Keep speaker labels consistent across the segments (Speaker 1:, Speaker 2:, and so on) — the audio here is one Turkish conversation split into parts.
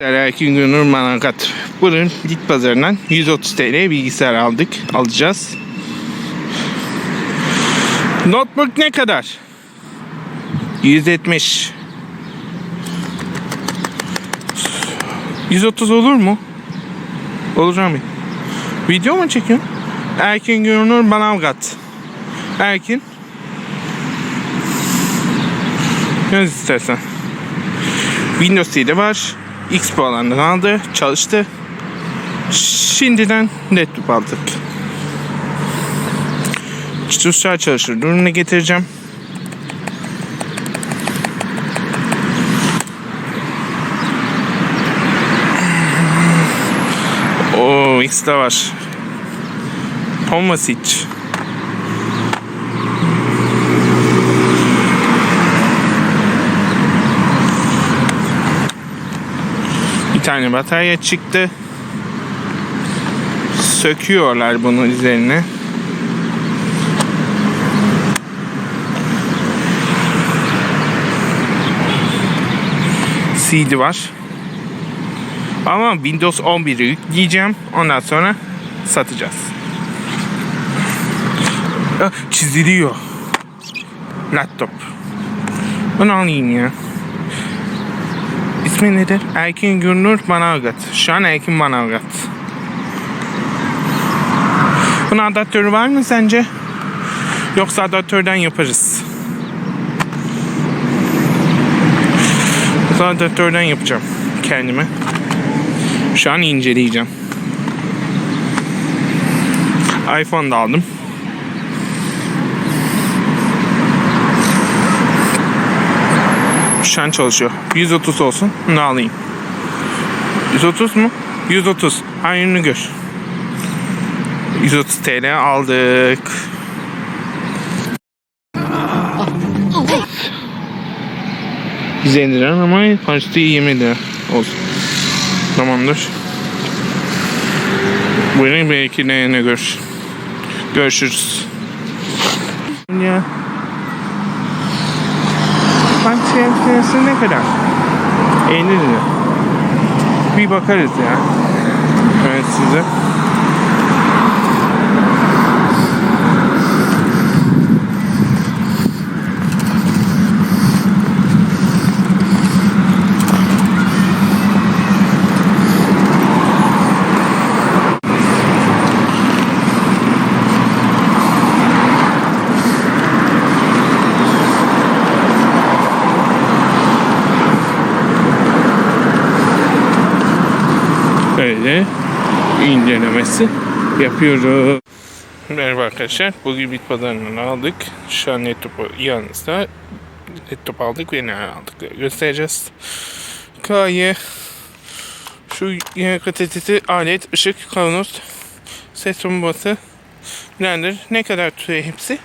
Speaker 1: Erkin Günür Manakat. Bugün Bit Pazarı'ndan 130 TL bilgisayar aldık. Alacağız. Notebook ne kadar? 170. 130 olur mu? Olur abi. Video mu çekiyorsun? Erkin Günür Manavgat. Erkin. Ne istersen. Windows 7 var. Expo alanından aldı. Çalıştı. Şimdiden laptop aldık. Tuşlar çalışır durumuna getireceğim. Oo, X'de var. Homasic. Tane batarya çıktı. Söküyorlar bunun üzerine. CD var. Ama Windows 11'i yükleyeceğim. Ondan sonra satacağız. Ah, Çiziliyor. Laptop. Bunu alayım ya. İsmi nedir? Erkin Gürnur Manavgat. Şu an Erkin Manavgat. Bunun adaptörü var mı sence? Yoksa adaptörden yaparız. Adaptörden yapacağım kendime. Şu an inceleyeceğim. iPhone da aldım. Şu an çalışıyor. 130 olsun. Ne alayım? 130 mu? 130. Hayırını gör. 130 TL aldık. Bize indiren ama parçası 20 lira olsun. Tamamdır. Buyurun belki ne, ne gör. Görüşürüz. Ya. Bak fiyatı ne kadar? 50 lira. Bir bakarız ya. Evet size. Böyle incelemesi yapıyoruz. Merhaba arkadaşlar. Bugün bit pazarından aldık. Şu an laptopu yanınızda. Laptop aldık ve ne aldık göstereceğiz. Kaye şu YKTT alet, ışık, kavanoz, ses bombası, blender ne kadar tutuyor hepsi?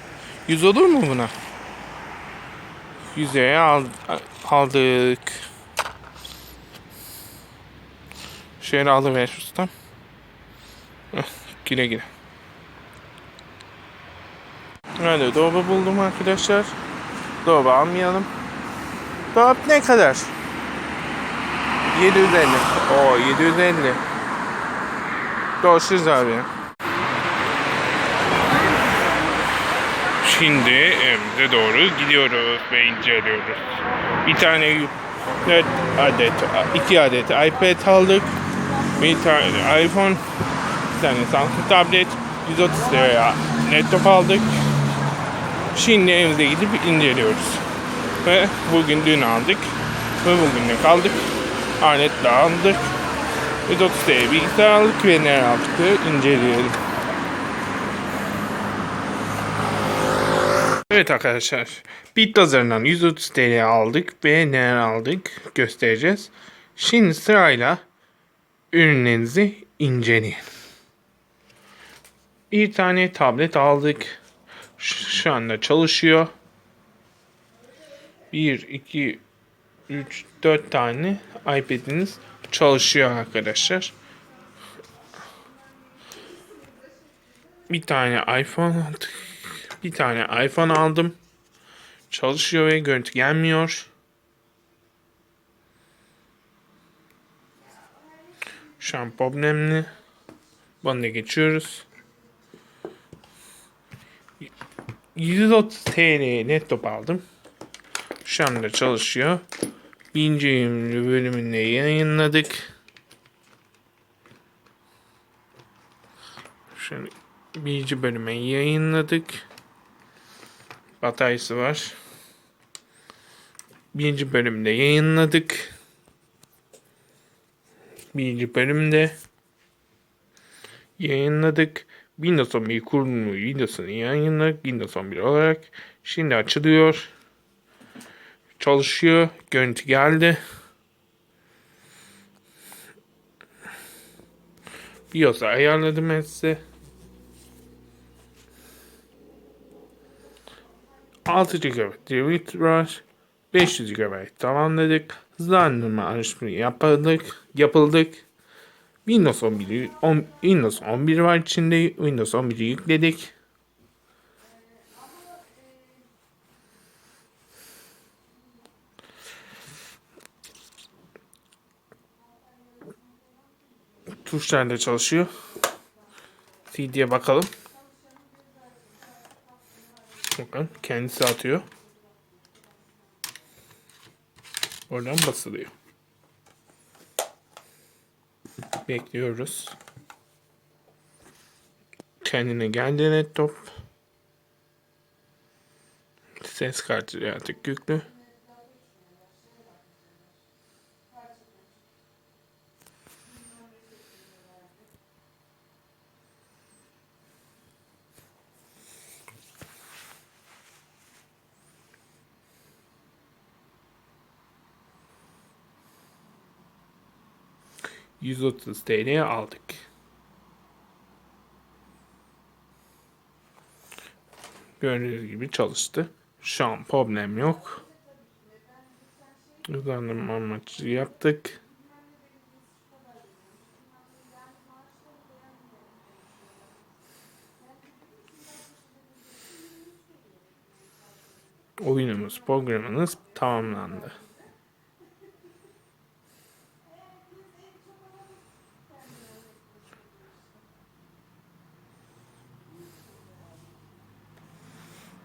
Speaker 1: 100 olur mu buna? 100'e aldık. Şöyle alıver ustam. Güle güle. Hadi dolabı buldum arkadaşlar. Dolabı almayalım. Dolap ne kadar? 750. Oo 750. Görüşürüz abi. Şimdi evimize doğru gidiyoruz ve inceliyoruz. Bir tane 4 adet, 2 adet iPad aldık. Bir tane iPhone, tane Samsung tablet, 130 liraya laptop aldık. Şimdi evimize gidip inceliyoruz. Ve bugün dün aldık. Ve bugün de kaldık. Aletle aldık. 130 TL bilgisayar aldık ve neler aldık inceleyelim. Evet arkadaşlar. Bit pazarından 130 TL aldık ve neler aldık göstereceğiz. Şimdi sırayla ürünlerinizi inceleyin. Bir tane tablet aldık. Şu anda çalışıyor. 1, 2, 3, 4 tane iPad'iniz çalışıyor arkadaşlar. Bir tane iPhone aldık. Bir tane iPhone aldım. Çalışıyor ve görüntü gelmiyor. Şu an problemli. Bunu da geçiyoruz. 130 TL laptop aldım. Şu anda çalışıyor. Birinci bölümünde yayınladık. Şöyle birinci bölüme yayınladık. Bataryası var. Birinci bölümde yayınladık. Birinci bölümde yayınladık. Windows 11 kurulumu videosunu yayınladık. Windows 11 olarak. Şimdi açılıyor. Çalışıyor. Görüntü geldi. BIOS'u ayarladım ben size. 6 GB RAM var. 500 GB tamamladık. Hızlandırma araştırma yapıldık. Yapıldık. Windows 11, on, Windows 11 var içinde. Windows 11'i yükledik. Tuşlar da çalışıyor. CD'ye bakalım. Bakın kendisi atıyor. Oradan basılıyor. Bekliyoruz. Kendine geldi laptop. Ses kartı artık yüklü. ...130 TL'ye aldık. Gördüğünüz gibi çalıştı. Şu an problem yok. Hızlandırma amaçlı yaptık. Oyunumuz, programımız tamamlandı.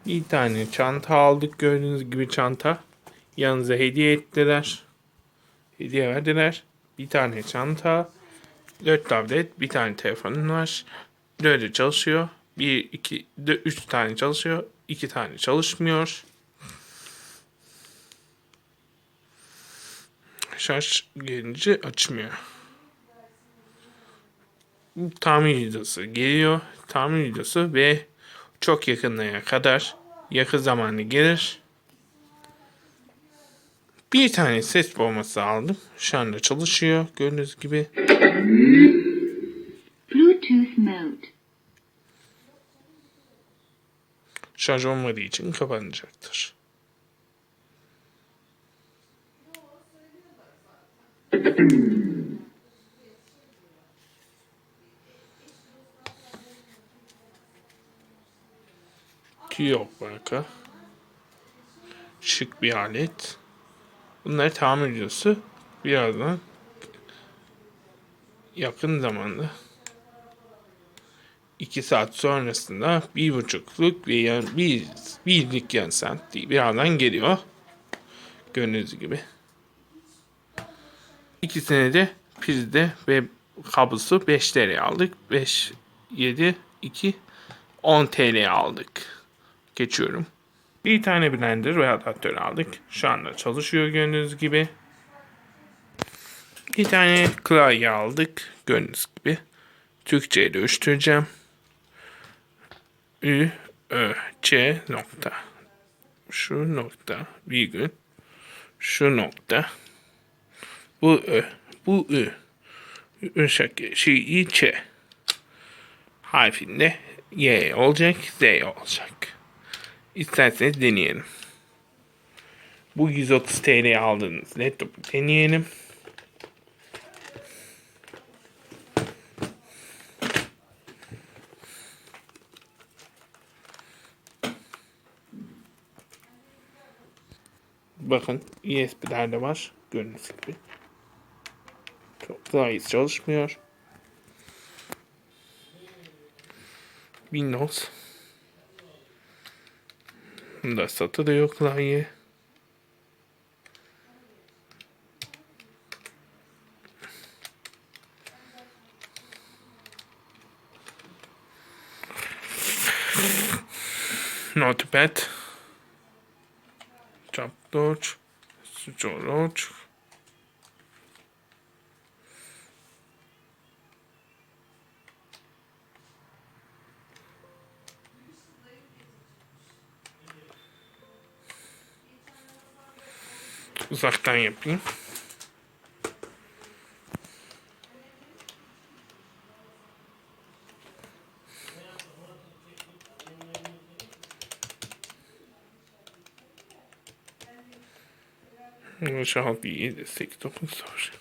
Speaker 1: Bir tane çanta aldık gördüğünüz gibi çanta. Yanınıza hediye ettiler. Hediye verdiler. Bir tane çanta. Dört tablet, bir tane telefonun var. Dördü çalışıyor. Bir, iki, dö- üç tane çalışıyor. iki tane çalışmıyor. Şarj gelince açmıyor. Tamir videosu geliyor. Tamir videosu ve çok yakınlara kadar yakın zamanı gelir. Bir tane ses bombası aldım. Şu anda çalışıyor. Gördüğünüz gibi.
Speaker 2: Bluetooth mode.
Speaker 1: Şarj olmadığı için kapanacaktır. Yok marka. Şık bir alet. Bunları tamir videosu birazdan yakın zamanda 2 saat sonrasında bir buçukluk ve yani bir birlik yan saat birazdan geliyor. Gördüğünüz gibi. İkisini de prizde ve kablosu 5 TL aldık. 5, 7, 2, 10 TL aldık. Geçiyorum. Bir tane blender ve adaptör aldık. Şu anda çalışıyor gördüğünüz gibi. Bir tane klavye aldık. Gördüğünüz gibi. Türkçe'ye dönüştüreceğim. Ü, Ö, Ç nokta. Şu nokta. Virgül. Şu nokta. Bu Ö. Bu Ü. Ü şekli. Şey, Ç. Harfinde Y olacak. Z olacak. İsterseniz deneyelim. Bu 130 TL aldığınız laptopu deneyelim. Bakın USB'ler de var. Gördüğünüz gibi. Çok Klavyesi çalışmıyor. Windows. Bunda satılıyor klavye. Notepad. Storage. Storage. Uzaktan yapayım. Şu an bir 7, 8, 9 var.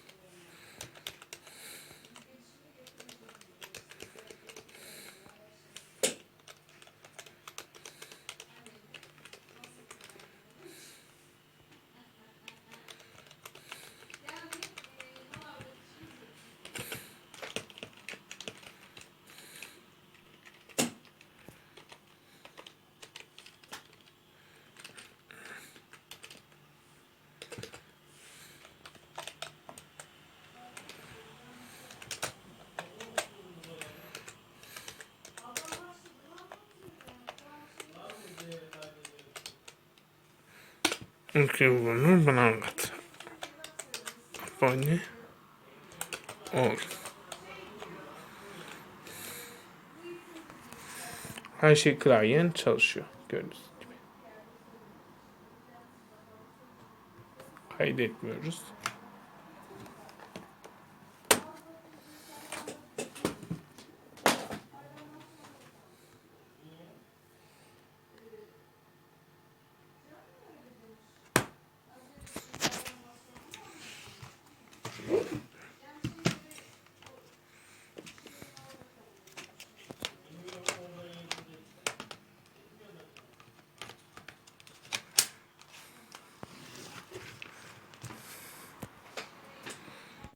Speaker 1: Okey bunu bana anlat. Abone ol. Her şey klavyen çalışıyor. Gördüğünüz gibi. Kaydetmiyoruz.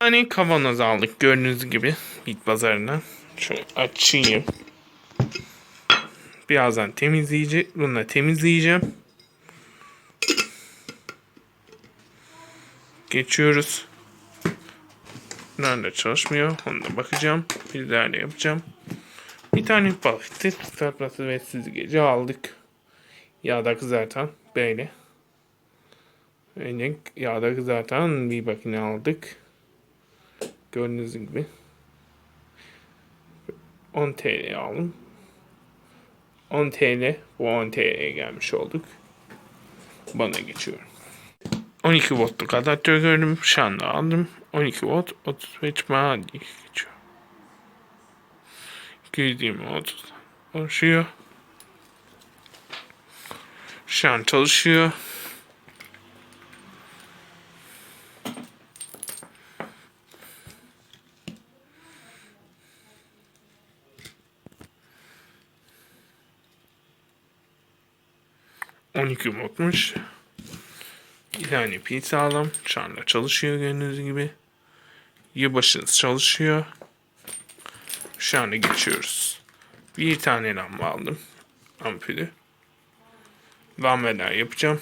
Speaker 1: Tane kavanoz aldık gördüğünüz gibi bit pazarından. Şöyle açayım. Birazdan temizleyeceğim. Bununla temizleyeceğim. Geçiyoruz. Nerede çalışmıyor? Onu da bakacağım. Bir da yapacağım. Bir tane balıktı. Sarpması ve süzgeci aldık. Yağda kızartan. Böyle yağda kızartan bir makine aldık. Gördüğünüz gibi 10 TL aldım. 10 TL bu 10 TL'ye gelmiş olduk. Bana geçiyorum. 12 voltluk adaptör gördüm. Şu anda aldım. 12 volt 35 mAh geçiyor. Girdiğim 30 çalışıyor. Şu an çalışıyor. 12 voltmuş. Bir tane pil sağlam. Şu anda çalışıyor gördüğünüz gibi. Yılbaşınız çalışıyor. Şu anda geçiyoruz. Bir tane lamba aldım. Ampulü. Lambalar yapacağım.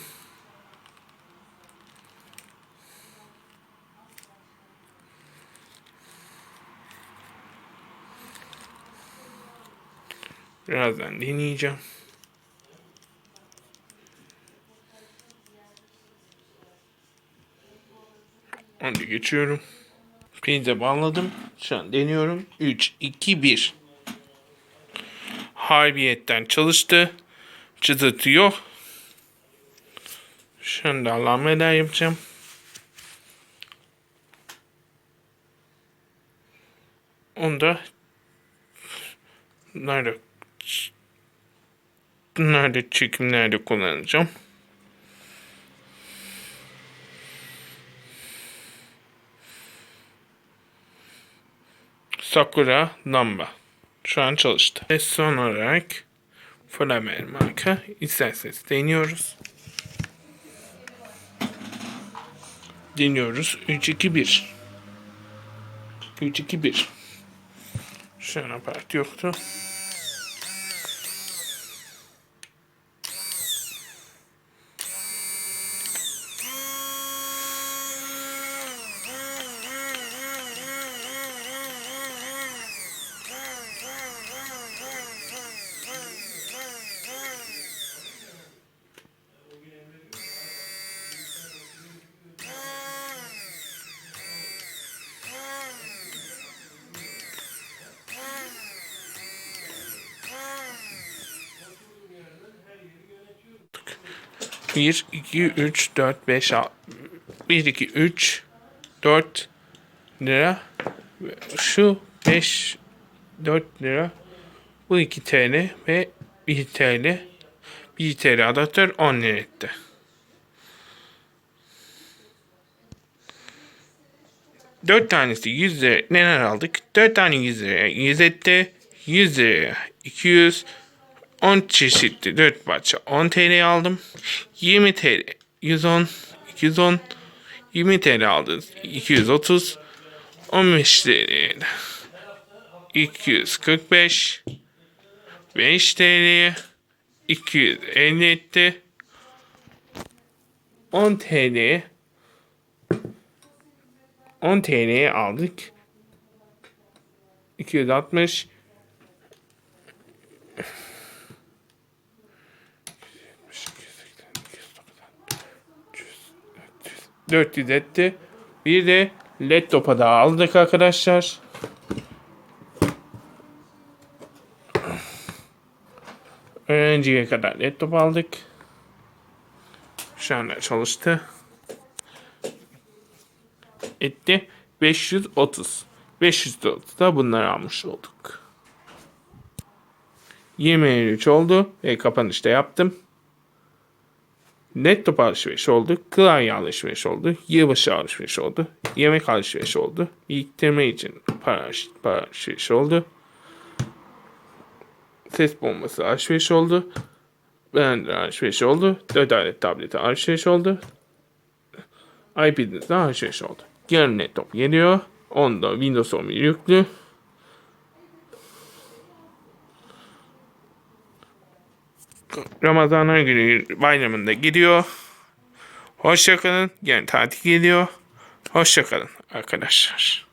Speaker 1: Birazdan deneyeceğim. Hadi geçiyorum. Prize bağladım. Şu an deniyorum. 3, 2, 1. Harbiyetten çalıştı. Çıtırtıyor. Şu anda alarmeder yapacağım. Onda nerede nerede nerede kullanacağım. Sakura Namba. Şu an çalıştı. Ve son olarak Flamer marka isterseniz deniyoruz. Deniyoruz. 3, 2, 1. 3, 2, 1. Şu an aparat yoktu. Bir, iki, üç, dört, beş, altı. Bir, iki, üç, dört lira. Şu beş, dört lira. Bu iki TL ve bir TL. Bir TL adaptör 10 lira etti. Dört tanesi 100 lira neler aldık? Dört tane 100 liraya 100 etti. 100 liraya 200 10 çeşitli 4 parça 10 TL aldım. 20 TL 110 210 20 TL aldınız 230 15 TL 245 5 TL 250 etti 10 TL 10 TL'ye aldık 260 400 etti. Bir de led topa daha aldık arkadaşlar. Öğrenciye kadar led top aldık. Şu anda çalıştı. Etti 530. 530 da bunları almış olduk. 23 oldu ve kapanışta yaptım. Net top alışveriş oldu. Klavye alışveriş oldu. Yılbaşı alışveriş oldu. Yemek alışveriş oldu. İlktirme için para, para alışveriş oldu. Ses bombası alışveriş oldu. Blender alışveriş oldu. 4 adet tableti alışveriş oldu. iPad'inizde alışveriş oldu. Yarın net top geliyor. Onda Windows 11 yüklü. Ramazan günü bayramında gidiyor. Hoşçakalın. Yani tatil geliyor. Hoşçakalın arkadaşlar.